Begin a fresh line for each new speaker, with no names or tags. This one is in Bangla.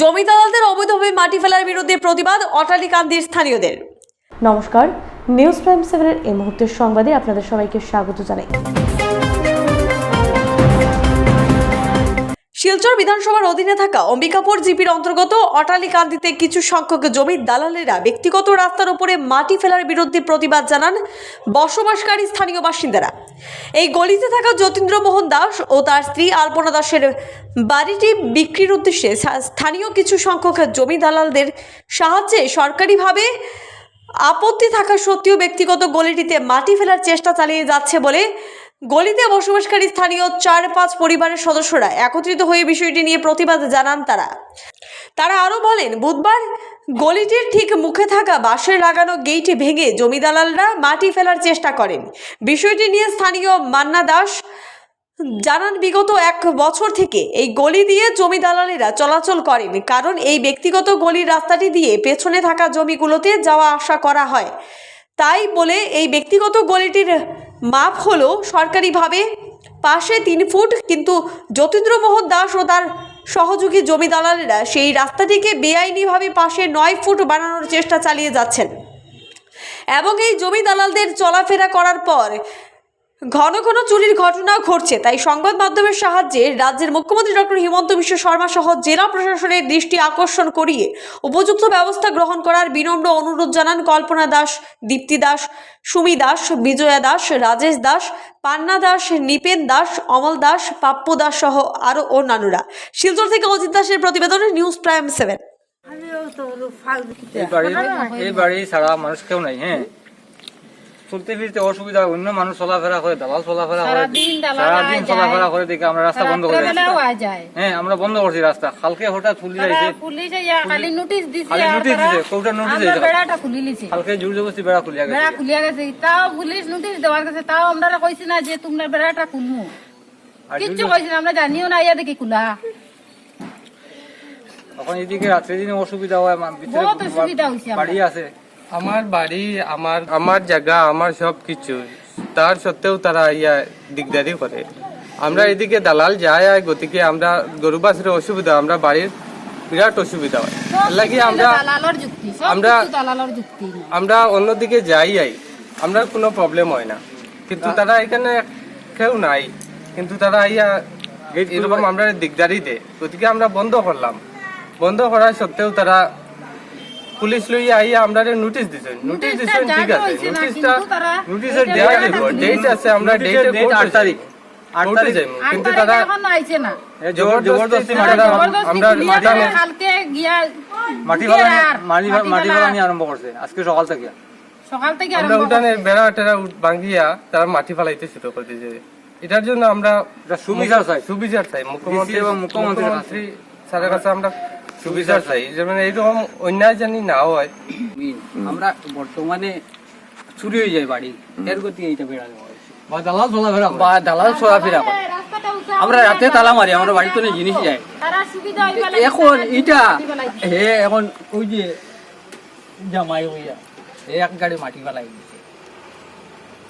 জমি অবৈধভাবে মাটি ফেলার বিরুদ্ধে প্রতিবাদ অটালিকান্দির স্থানীয়দের।
নমস্কার, নিউজ প্রাইম সেভেনের এই মুহূর্তের সংবাদে আপনাদের সবাইকে স্বাগত জানাই।
শিলচর বিধানসভার অধীনে থাকা অম্বিকাপুর জিপির অন্তর্গত অটালিকান্দিতে কিছু সংখ্যক জমির দালালেরা ব্যক্তিগত রাস্তার উপরে মাটি ফেলার বিরুদ্ধে প্রতিবাদ জানান বসবাসকারী স্থানীয় বাসিন্দারা। এই গলিতে থাকা যতীন্দ্র মোহন দাস ও তার স্ত্রী আলপনা দাসের বাড়িটি বিক্রির উদ্দেশ্যে স্থানীয় কিছু সংখ্যক জমি দালালদের সাহায্যে সরকারিভাবে আপত্তি থাকা সত্ত্বেও ব্যক্তিগত গলিটিতে মাটি ফেলার চেষ্টা চালিয়ে যাচ্ছে বলে গলিতে বসবাসকারী স্থানীয় চার পাঁচ পরিবারের সদস্যরা একত্রিত হয়ে বিষয়টি নিয়ে প্রতিবাদ জানান তারা। তারা আরও বলেন, বুধবার গলিটির ঠিক মুখে থাকা বাঁশের লাগানো গেইট ভেঙে জমি দালালরা মাটি ফেলার চেষ্টা করেন। বিষয়টি নিয়ে স্থানীয় মান্না দাস জানান, বিগত এক বছর থেকে এই গলি দিয়ে জমি দালালেরা চলাচল করেন, কারণ এই ব্যক্তিগত গলির রাস্তাটি দিয়ে পেছনে থাকা জমিগুলোতে যাওয়া আসা করা হয়। তাই বলে, এই ব্যক্তিগত গলিটির মাপ হলো সরকারিভাবে। পাশে তিন ফুট, কিন্তু যতীন্দ্রমোহন দাস ও তার সহযোগী জমি দালালেরা সেই রাস্তাটিকে বেআইনিভাবে পাশে নয় ফুট বানানোর চেষ্টা চালিয়ে যাচ্ছেন। এবং এই জমি দালালদের চলাফেরা করার পর ঘন ঘন চুরির ঘটনাও ঘটছে তাই সংবাদ মাধ্যমের সাহায্যে রাজ্যের মুখ্যমন্ত্রী ডক্টর হিমন্ত বিশ্ব শর্মা সহ জেলা প্রশাসনের দৃষ্টি আকর্ষণ করিয়ে উপযুক্ত ব্যবস্থা গ্রহণ করার বিনম্র অনুরোধ জানান কল্পনা দাস দীপ্তি দাস সুমি দাস বিজয়া দাস রাজেশ দাস পান্না দাস নিপেন দাস অমল দাস পাপ্পু দাস সহ আরও অন্যান্যরা। শিলচর থেকে অজিত দাসের প্রতিবেদনে নিউজ প্রাইম সেভেন।
এই বাড়ি এই বাড়ি ছাড়া মানুষ কেউ নাই হ্যাঁ। চলতে ফিরতে অসুবিধা অন্য মানুষ চলাফেরা করে দালাল চলাফেরা করে
সারাদিন
চলাফেরা করে দেখে আমরা রাস্তা বন্ধ করে হ্যাঁ আমরা বন্ধ করছি রাস্তা। কালকে হঠাৎ খুলি
তারা
যাইছে
পুলিশ খালি নোটিশ দিছে
খালি নোটিশ দিছে, কোনটা নোটিশ দিছে?
বেড়াটা খুলি লিছে
কালকে জোর জবরদস্তি বেড়া খুলিয়া
বেড়া খুলিয়া গেছে। তাও পুলিশ নোটিশ দেওয়ার কাছে তাও আমরা কইছি না যে তোমরা বেড়াটা খুলমু। কিচ্ছু কইছি না আমরা জানিও না ইয়া দেখি খুলা।
এখন এদিকে রাত্রে দিনে অসুবিধা হয় ভিতরে। বাড়ি আছে।
আমার বাড়ি আমার আমার জায়গা আমার সব কিছু তার সত্ত্বেও তারা ইয়া দিকদারি করে। আমরা এদিকে দালাল যায় আর গতিকে আমরা গরু বাসের অসুবিধা আমরা বাড়ির বিরাট অসুবিধা হয়। লাগি আমরা
দালালর যুক্তি সব
আমরা-
দালালর যুক্তি।
আমরা অন্যদিকে যাই আই। আমরা কোনো প্রবলেম হয় না। কিন্তু তারা এখানে কেউ নাই। কিন্তু তারা ইয়া এরকম আমরা দিকদারি দে। গতিকে আমরা বন্ধ করলাম। বন্ধ করার সত্ত্বেও তারা পুলিশ লইয়া আইয়া আমরা নোটিশ দিছেন। নোটিশ দিছেন ঠিক আছে। নোটিশটা নোটিশের
বেড়াটা
দিব ডেট আছে আমরা ডেটে
date আট তারিখ। আট
কোর্টে
তারিখ।
যাই
আর
কিন্তু
তারিখে
তারা
এখনও আইছে না।
জবরদস্তি মাটি
আমরা-
কালকে গিয়া
মাটি মাটি মাটি আরম্ভ করছে আজকে সকাল থেকে।
সকাল থেকে
আমরা
আরম্ভ
বেড়া টেরা ভাঙ্গিয়া তারা মাটি ফেলাইতে শুরু করে দিয়েছে এটার জন্য আমরা
সুবিচার চাই।
সুবিচার চাই। মুখ্যমন্ত্রী
এবং।
মুখ্যমন্ত্রী স্যারের কাছে আমরা সুবিচার চাই। যেমন এইরকম অন্যায় জানি না হয়।
আমরা বর্তমানে চুরি হয়ে যায় বাড়ি। এর গতি এইটা বেড়া দেওয়া হয়েছে।
বা দালাল চলাফেরা।
বা দালাল চলাফেরা করে। আমরা রাতে তালা মারি আমরা বাড়িতে অনেক জিনিস যায়
তারা সুবিধা হইবা লাগে,
এখন এটা হে এখন ওই যে জামাই হইয়া এক গাড়ি মাটি ফেলাই